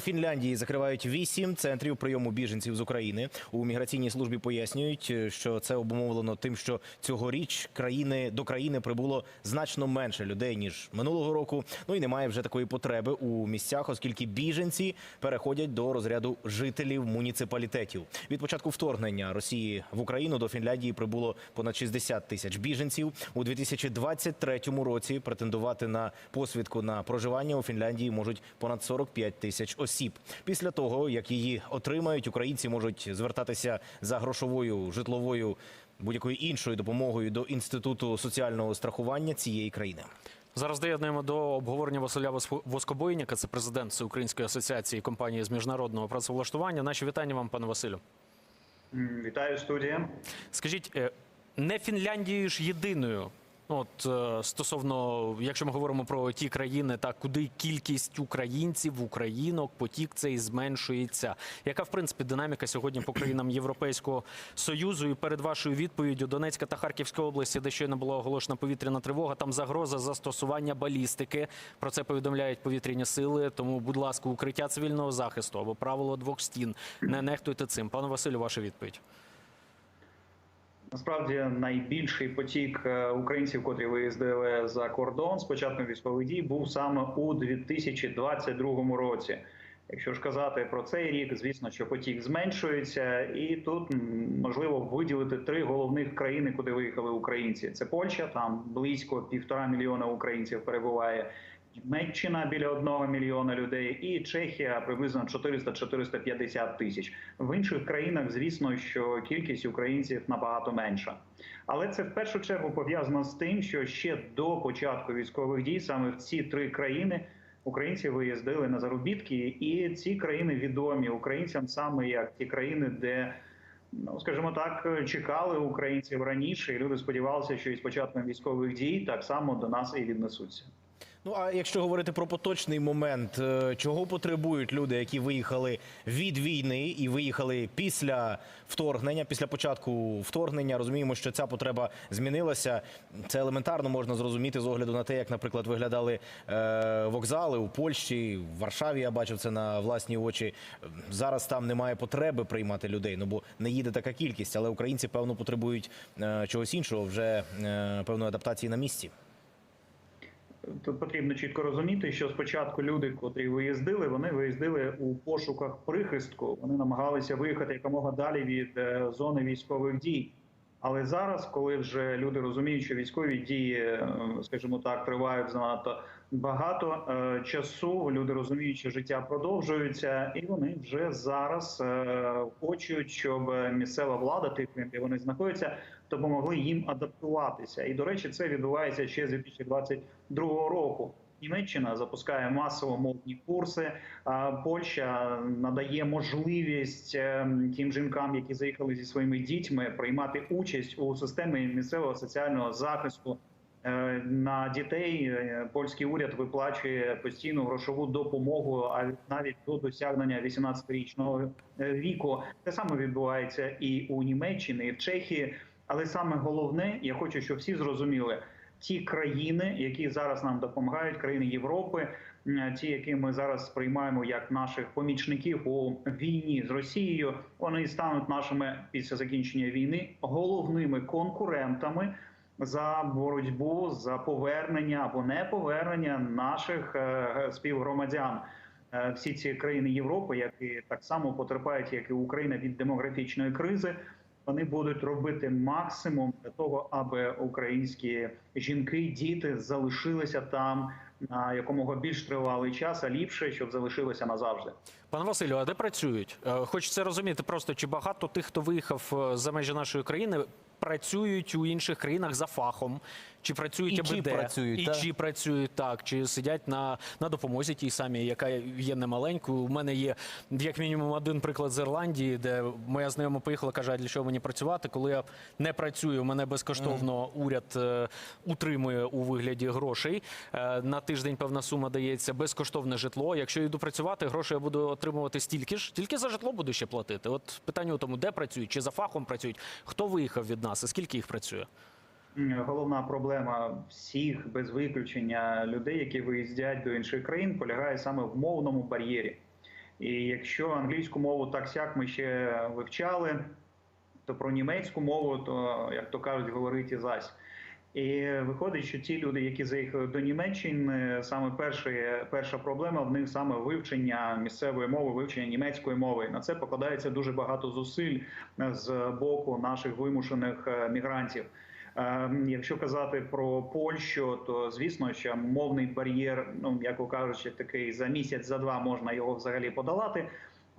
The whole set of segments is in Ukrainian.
Фінляндії закривають вісім центрів прийому біженців з України. У міграційній службі пояснюють, що це обумовлено тим, що цьогоріч країни до країни прибуло значно менше людей ніж минулого року. Ну і немає вже такої потреби у місцях, оскільки біженці переходять до розряду жителів муніципалітетів. Від початку вторгнення Росії в Україну до Фінляндії прибуло понад 60 тисяч біженців. У 2023 році претендувати на посвідку на проживання у Фінляндії можуть понад 45 тисяч осіб. Після того, як її отримають, українці можуть звертатися за грошовою, житловою будь-якою іншою допомогою до інституту соціального страхування цієї країни. Зараз доєднуємо до обговорення Василя Воско- Воскобойніка, це президент Всеукраїнської асоціації компанії з міжнародного працевлаштування. Наші вітання вам, пане Василю. Вітаю студія. Скажіть, е, не Фінляндією ж єдиною. Ну, От е, стосовно, якщо ми говоримо про ті країни, так куди кількість українців, українок, потік цей зменшується. Яка в принципі динаміка сьогодні по країнам Європейського союзу? І перед вашою відповіддю Донецька та Харківська області, де щойно була оголошена повітряна тривога, там загроза застосування балістики. Про це повідомляють повітряні сили. Тому, будь ласка, укриття цивільного захисту або правило двох стін. Не нехтуйте цим. Пане Василю, ваша відповідь. Насправді найбільший потік е, українців, котрі виїздили за кордон з початком військових дій, був саме у 2022 році. Якщо ж казати про цей рік, звісно, що потік зменшується, і тут можливо виділити три головних країни, куди виїхали українці. Це Польща, там близько півтора мільйона українців перебуває. Німеччина біля одного мільйона людей, і Чехія приблизно 400-450 тисяч. В інших країнах, звісно, що кількість українців набагато менша. Але це в першу чергу пов'язано з тим, що ще до початку військових дій саме в ці три країни українці виїздили на заробітки, і ці країни відомі українцям саме як ті країни, де Ну, скажімо так, чекали українців раніше, і люди сподівалися, що із початком військових дій так само до нас і віднесуться. Ну а якщо говорити про поточний момент, е, чого потребують люди, які виїхали від війни і виїхали після вторгнення, після початку вторгнення, розуміємо, що ця потреба змінилася. Це елементарно можна зрозуміти з огляду на те, як, наприклад, виглядали е, вокзали у Польщі, в Варшаві. Я бачив це на власні очі. Зараз там немає потреби приймати людей, ну бо не їде така кількість, але українці певно потребують е, чогось іншого, вже певної адаптації на місці. Тут потрібно чітко розуміти, що спочатку люди, котрі виїздили, вони виїздили у пошуках прихистку. Вони намагалися виїхати якомога далі від е, зони військових дій. Але зараз, коли вже люди розуміють, що військові дії, е, скажімо так, тривають занадто багато е, часу, люди розуміють, що життя продовжується, і вони вже зараз е, хочуть, щоб місцева влада, тих, де вони знаходяться, допомогли їм адаптуватися. І до речі, це відбувається ще з 2022 року. Німеччина запускає масово мовні курси. Польща надає можливість е, тим жінкам, які заїхали зі своїми дітьми, приймати участь у системі місцевого соціального захисту. Е, На дітей е, польський уряд виплачує постійну грошову допомогу, а навіть до досягнення 18-річного е, віку. Те саме відбувається і у Німеччині, і в Чехії. Але саме головне, я хочу, щоб всі зрозуміли. Ті країни, які зараз нам допомагають, країни Європи, ті, які ми зараз сприймаємо як наших помічників у війні з Росією, вони стануть нашими після закінчення війни головними конкурентами за боротьбу за повернення або не повернення наших е, співгромадян. Е, Всі ці країни Європи, які так само потерпають, як і Україна від демографічної кризи, вони будуть робити максимум для того, аби українські жінки, діти залишилися там на якомога більш тривалий час, а ліпше, щоб залишилися назавжди. Пане Василю, а де працюють? Е, Хочеться розуміти просто, чи багато тих, хто виїхав е, за межі нашої країни, працюють у інших країнах за фахом, чи працюють І аби чи де, працюють, і та? чи працюють так, чи сидять на, на допомозі тій самій, яка є немаленькою. У мене є як мінімум один приклад з Ірландії, де моя знайома поїхала, каже, а для чого мені працювати, коли я не працюю, мене безкоштовно уряд е, утримує у вигляді грошей. Е, на тиждень певна сума дається безкоштовне житло. Якщо я йду працювати, гроші я буду отримувати стільки ж, тільки за житло буду ще платити. От питання у тому, де працюють, чи за фахом працюють, хто виїхав від нас і скільки їх працює? Головна проблема всіх без виключення людей, які виїздять до інших країн, полягає саме в мовному бар'єрі. І якщо англійську мову так сяк ми ще вивчали, то про німецьку мову, то як то кажуть, говорить і зась. І виходить, що ті люди, які заїхали до Німеччини, саме перші, перша проблема в них саме вивчення місцевої мови, вивчення німецької мови. На це покладається дуже багато зусиль з боку наших вимушених е, мігрантів. Е, Якщо казати про Польщу, то звісно, що мовний бар'єр, ну м'яко кажучи, такий за місяць, за два можна його взагалі подолати.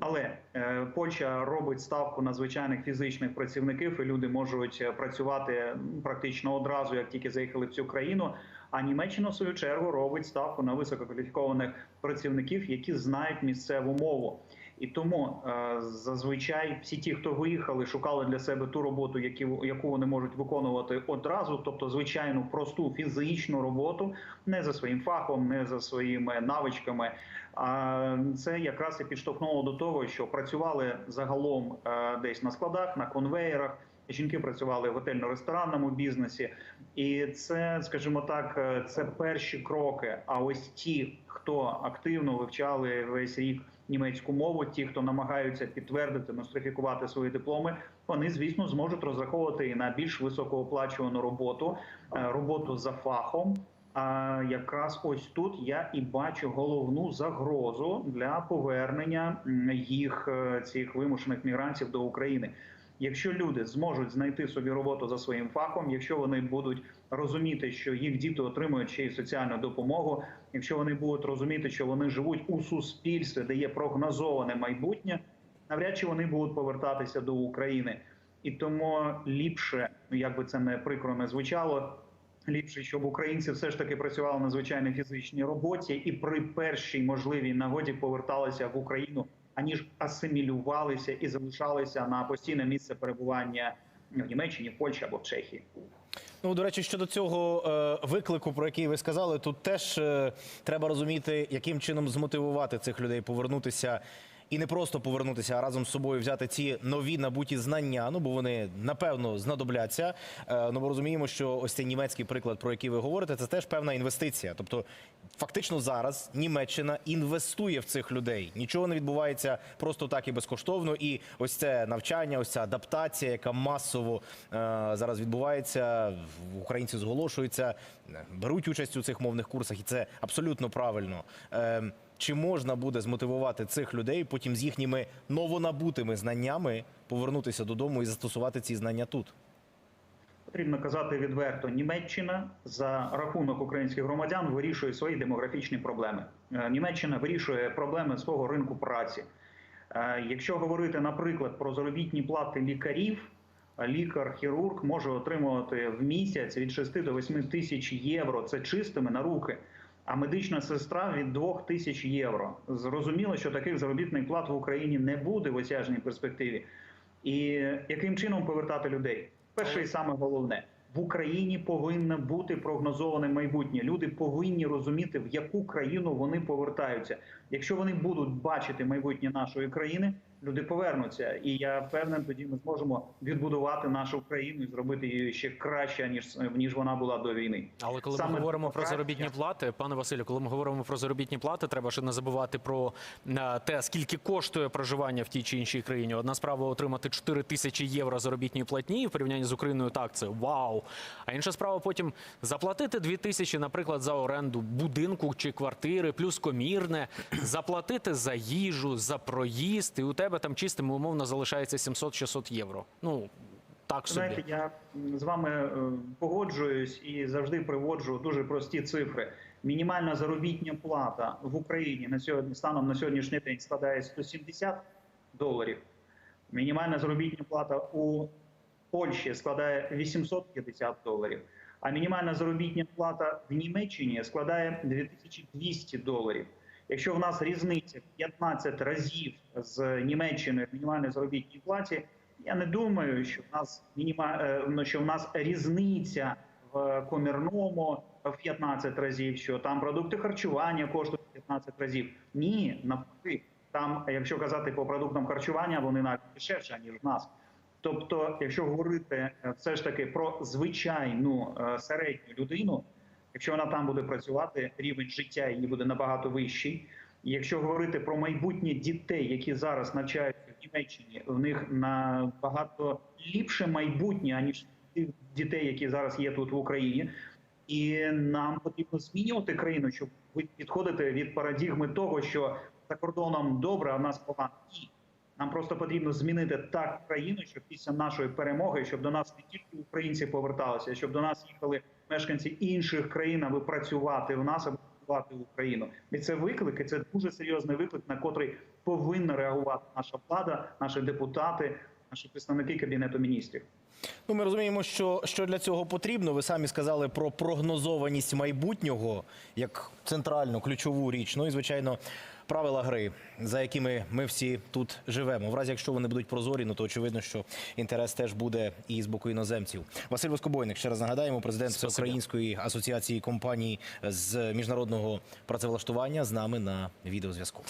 Але е, Польща робить ставку на звичайних фізичних працівників, і люди можуть е, працювати практично одразу, як тільки заїхали в цю країну. А Німеччина в свою чергу робить ставку на висококваліфікованих працівників, які знають місцеву мову. І тому е, зазвичай всі ті, хто виїхали, шукали для себе ту роботу, яку вони можуть виконувати одразу, тобто звичайну просту фізичну роботу, не за своїм фахом, не за своїми навичками. А це якраз і підштовхнуло до того, що працювали загалом е, десь на складах, на конвеєрах. Жінки працювали в готельно-ресторанному бізнесі, і це, скажімо так, е, це перші кроки. А ось ті, хто активно вивчали весь рік німецьку мову, ті, хто намагаються підтвердити, нострифікувати свої дипломи, вони звісно зможуть розраховувати і на більш високооплачувану роботу, е, роботу за фахом. А якраз ось тут я і бачу головну загрозу для повернення їх е, цих вимушених мігрантів до України. Якщо люди зможуть знайти собі роботу за своїм фахом, якщо вони будуть розуміти, що їх діти отримують ще й соціальну допомогу, якщо вони будуть розуміти, що вони живуть у суспільстві, де є прогнозоване майбутнє, навряд чи вони будуть повертатися до України. І тому ліпше, ну як би це не прикро не звучало, ліпше, щоб українці все ж таки працювали на звичайній фізичній роботі і при першій можливій нагоді поверталися в Україну, аніж асимілювалися і залишалися на постійне місце перебування в Німеччині, в Польщі або в Чехії. Ну, до речі, щодо цього е, виклику, про який ви сказали, тут теж е, треба розуміти, яким чином змотивувати цих людей повернутися. І не просто повернутися, а разом з собою взяти ці нові набуті знання. Ну бо вони напевно знадобляться. Е, ну бо розуміємо, що ось цей німецький приклад, про який ви говорите, це теж певна інвестиція. Тобто, фактично зараз Німеччина інвестує в цих людей. Нічого не відбувається просто так і безкоштовно. І ось це навчання, ось ця адаптація, яка масово е, зараз відбувається. Українці зголошуються, беруть участь у цих мовних курсах, і це абсолютно правильно. Чи можна буде змотивувати цих людей потім з їхніми новонабутими знаннями повернутися додому і застосувати ці знання тут? Потрібно казати відверто, Німеччина за рахунок українських громадян вирішує свої демографічні проблеми. Е, Німеччина вирішує проблеми свого ринку праці. Е, Якщо говорити, наприклад, про заробітні плати лікарів, лікар-хірург може отримувати в місяць від 6 до 8 тисяч євро. Це чистими на руки. А медична сестра від 2 тисяч євро. Зрозуміло, що таких заробітних плат в Україні не буде в осяжній перспективі. І яким чином повертати людей? Перше і саме головне в Україні повинно бути прогнозоване майбутнє. Люди повинні розуміти, в яку країну вони повертаються. Якщо вони будуть бачити майбутнє нашої країни, люди повернуться. І я впевнений, тоді ми зможемо відбудувати нашу країну і зробити її ще краще ніж ніж вона була до війни. Але коли Саме ми говоримо про заробітні плати, пане Василю, коли ми говоримо про заробітні плати, треба ще не забувати про е, те, скільки коштує проживання в тій чи іншій країні. Одна справа отримати 4 тисячі євро заробітної платні в порівнянні з Україною. Так, це вау. А інша справа потім заплатити 2 тисячі, наприклад, за оренду будинку чи квартири, плюс комірне, заплатити за їжу, за проїзд, і у тебе там чистим умовно залишається 700-600 євро. Ну так собі. Знаєте, я з вами е, погоджуюсь і завжди приводжу дуже прості цифри. Мінімальна заробітня плата в Україні на сьогодні станом на сьогоднішній день складає 170 доларів. Мінімальна заробітня плата у Польщі складає 850 доларів. А мінімальна заробітня плата в Німеччині складає 2200 доларів. Якщо в нас різниця в 15 разів з Німеччиною в мінімальній заробітній платі, я не думаю, що в нас мініма... е, ну, що в нас різниця в комірному в 15 разів, що там продукти харчування коштують 15 разів. Ні, навпаки, там, якщо казати по продуктам харчування, вони навіть дешевші, ніж в нас. Тобто, якщо говорити е, все ж таки про звичайну е, середню людину, якщо вона там буде працювати, рівень життя її буде набагато вищий. І Якщо говорити про майбутнє дітей, які зараз навчаються в Німеччині, в них набагато ліпше майбутнє аніж тих дітей, які зараз є тут в Україні. І нам потрібно змінювати країну, щоб відходити від парадігми того, що за кордоном добре, а в нас погано. Ні. Нам просто потрібно змінити так країну, щоб після нашої перемоги, щоб до нас не тільки українці поверталися, щоб до нас їхали мешканці інших країн, аби працювати в нас, аби працювати в Україну. І це виклик, і це дуже серйозний виклик, на котрий повинна реагувати наша влада, наші депутати, наші представники кабінету міністрів. Ну, ми розуміємо, що, що для цього потрібно. Ви самі сказали про прогнозованість майбутнього як центральну ключову річ. Ну і звичайно, правила гри, за якими ми всі тут живемо. В разі, якщо вони будуть прозорі, ну то очевидно, що інтерес теж буде і з боку іноземців. Василь Воскобойник, ще раз нагадаємо, президент Спасибо. Всеукраїнської асоціації компаній з міжнародного працевлаштування з нами на відеозв'язку.